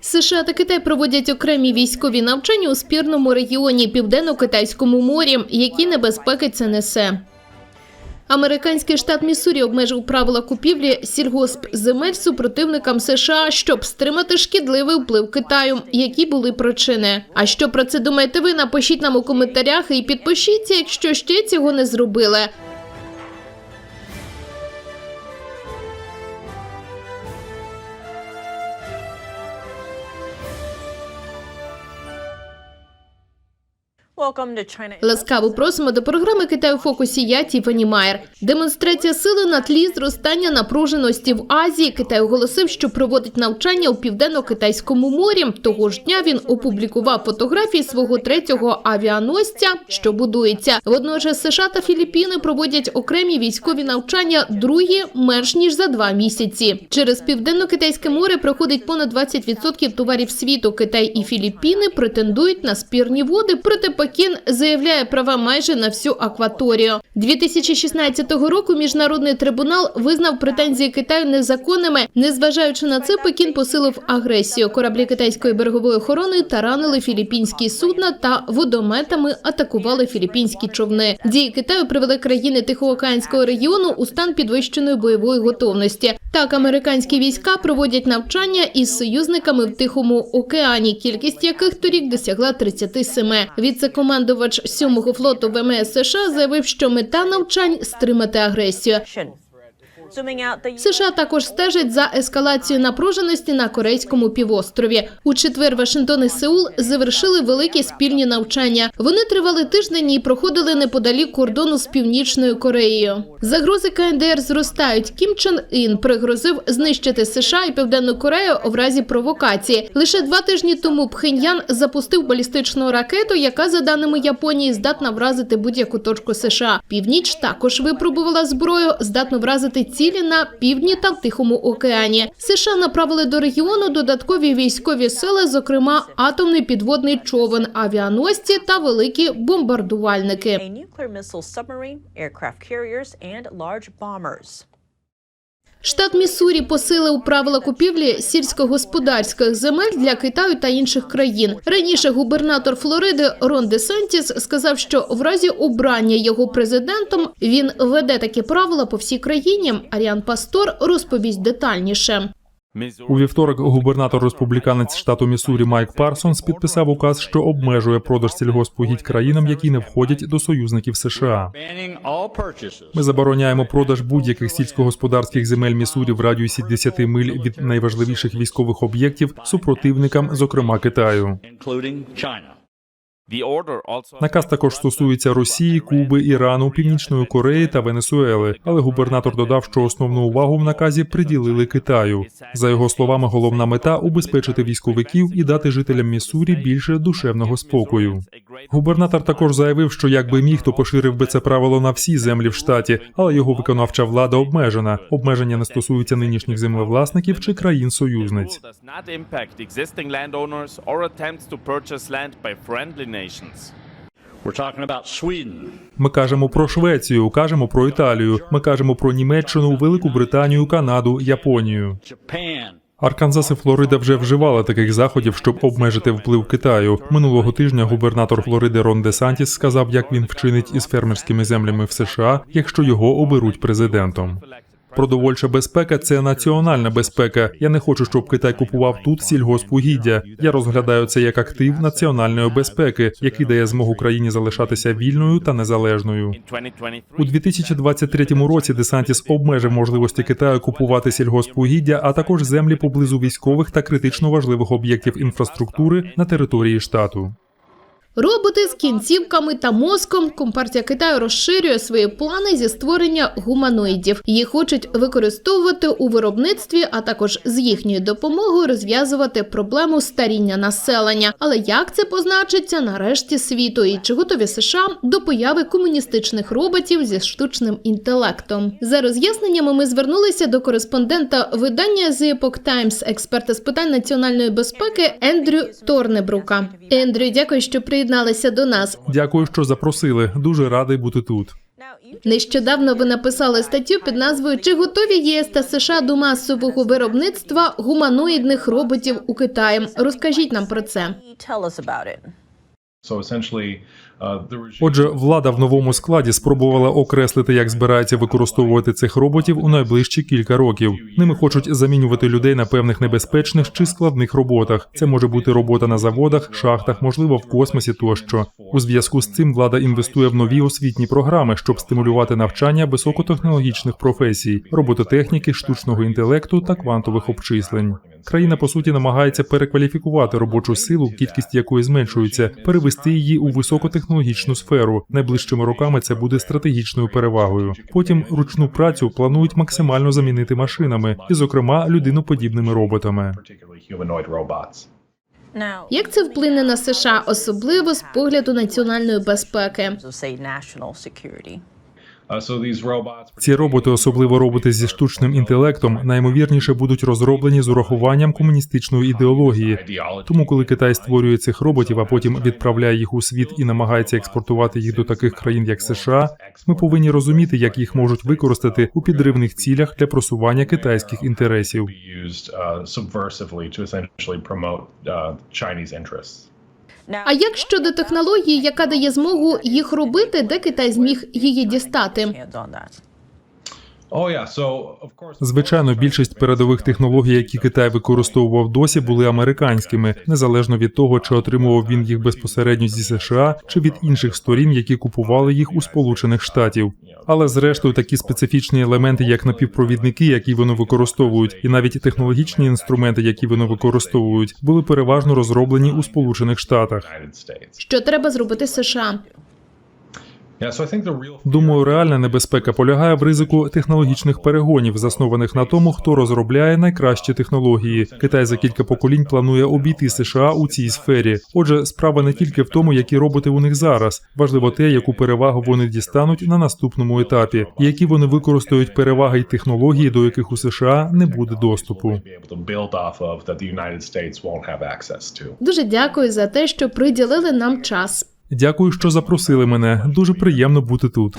США та Китай проводять окремі військові навчання у спірному регіоні Південно-Китайському морі. Які небезпеки це несе? Американський штат Міссурі обмежив правила купівлі сільгоспземель супротивникам США, щоб стримати шкідливий вплив Китаю. Які були причини? А що про це думаєте ви? Напишіть нам у коментарях і підпишіться, якщо ще цього не зробили. Ласкаво просимо до програми Китай у фокусі. Я Тіфані Майер. Демонстрація сили на тлі зростання напруженості в Азії. Китай оголосив, що проводить навчання у південно-китайському морі. Того ж дня він опублікував фотографії свого третього авіаносця, що будується. Водночас США та Філіппіни проводять окремі військові навчання, другі менш ніж за два місяці. Через південно-китайське море проходить понад 20% товарів світу. Китай і Філіппіни претендують на спірні води. Проте Пекін заявляє права майже на всю акваторію. 2016 року міжнародний трибунал визнав претензії Китаю незаконними. Незважаючи на це, Пекін посилив агресію. Кораблі китайської берегової охорони таранили філіппінські судна та водометами атакували філіппінські човни. Дії Китаю привели країни Тихоокеанського регіону у стан підвищеної бойової готовності. Так, американські війська проводять навчання із союзниками в Тихому океані, кількість яких торік досягла 37. Віце-командувач 7-го флоту ВМС США заявив, що мета навчань стримати агресію. США також стежать за ескалацією напруженості на корейському півострові. У четвер Вашингтон і Сеул завершили великі спільні навчання. Вони тривали тиждень і проходили неподалік кордону з північною Кореєю. Загрози КНДР зростають. Кім Чен Ін пригрозив знищити США і Південну Корею в разі провокації. Лише два тижні тому Пхеньян запустив балістичну ракету, яка, за даними Японії, здатна вразити будь-яку точку США. Північ також випробувала зброю, здатну вразити цілі на півдні та в Тихому океані. США направили до регіону додаткові військові сили, зокрема атомний підводний човен, авіаносці та великі бомбардувальники. Штат Міссурі посилив правила купівлі сільськогосподарських земель для Китаю та інших країн. Раніше губернатор Флориди Рон Де Сантіс сказав, що в разі обрання його президентом він веде такі правила по всій країні. Аріан Пастор розповість детальніше. У вівторок губернатор республіканець штату Міссурі Майк Парсонс підписав указ, що обмежує продаж сільгоспугідь країнам, які не входять до союзників США. Ми забороняємо продаж будь-яких сільськогосподарських земель Міссурі в радіусі 10 миль від найважливіших військових об'єктів супротивникам, зокрема Китаю. Наказ також стосується Росії, Куби, Ірану, Північної Кореї та Венесуели. Але губернатор додав, що основну увагу в наказі приділили Китаю. За його словами, головна мета убезпечити військовиків і дати жителям Міссурі більше душевного спокою. Губернатор також заявив, що якби міг, то поширив би це правило на всі землі в штаті, але його виконавча влада обмежена. Обмеження не стосуються нинішніх землевласників чи about Sweden, Ми кажемо про Швецію, кажемо про Італію, ми кажемо про Німеччину, Велику Британію, Канаду, Японію. Арканзас і Флорида вже вживали таких заходів, щоб обмежити вплив Китаю. Минулого тижня губернатор Флориди Рон Де Сантіс сказав, як він вчинить із фермерськими землями в США, якщо його оберуть президентом. Продовольча безпека це національна безпека. Я не хочу, щоб Китай купував тут сільгоспугіддя. Я розглядаю це як актив національної безпеки, який дає змогу країні залишатися вільною та незалежною. In 2023, У 2023 році Десантіс обмежив можливості Китаю купувати сільгоспугіддя, а також землі поблизу військових та критично важливих об'єктів інфраструктури на території штату. Роботи з кінцівками та мозком. Компартія Китаю розширює свої плани зі створення гуманоїдів. Їх хочуть використовувати у виробництві, а також з їхньою допомогою розв'язувати проблему старіння населення. Але як це позначиться на решті світу? І чи готові США до появи комуністичних роботів зі штучним інтелектом? За роз'ясненнями ми звернулися до кореспондента видання The Epoch Times, експерта з питань національної безпеки Ендрю Торнебрука. Ендрю, дякую, що приєдналися до нас. Дякую, що запросили. Дуже радий бути тут. Нещодавно ви написали статтю під назвою Чи готові єС та США до масового виробництва гуманоїдних роботів у Китаї? Розкажіть нам про це. Отже, влада в новому складі спробувала окреслити, як збирається використовувати цих роботів у найближчі кілька років. Ними хочуть замінювати людей на певних небезпечних чи складних роботах. Це може бути робота на заводах, шахтах, можливо, в космосі тощо. У зв'язку з цим влада інвестує в нові освітні програми, щоб стимулювати навчання високотехнологічних професій, робототехніки, штучного інтелекту та квантових обчислень. Країна по суті намагається перекваліфікувати робочу силу, кількість якої зменшується, перевести її у високотехнологічну сферу. Найближчими роками це буде стратегічною перевагою. Потім ручну працю планують максимально замінити машинами, і, зокрема, людиноподібними роботами. Як це вплине на США, особливо з погляду національної безпеки? Ці роботи, особливо роботи зі штучним інтелектом, наймовірніше будуть розроблені з урахуванням комуністичної ідеології. Тому, коли Китай створює цих роботів, а потім відправляє їх у світ і намагається експортувати їх до таких країн, як США, ми повинні розуміти, як їх можуть використати у підривних цілях для просування китайських інтересів. А як щодо технології, яка дає змогу їх робити, де Китай зміг її дістати? Oh. Звичайно, більшість передових технологій, які Китай використовував досі, були американськими, незалежно від того, чи отримував він їх безпосередньо зі США чи від інших сторін, які купували їх у Сполучених Штатів. Але зрештою такі специфічні елементи, як напівпровідники, які вони використовують, і навіть технологічні інструменти, які вони використовують, були переважно розроблені у Сполучених Штатах. Що треба зробити США? Думаю, реальна небезпека полягає в ризику технологічних перегонів, заснованих на тому, хто розробляє найкращі технології. Китай за кілька поколінь планує обійти США у цій сфері. Отже, справа не тільки в тому, які роботи у них зараз. Важливо те, яку перевагу вони дістануть на наступному етапі, і які вони використають переваги й технології, до яких у США не буде доступу. Дуже дякую за те, що приділили нам час. Дякую, що запросили мене. Дуже приємно бути тут.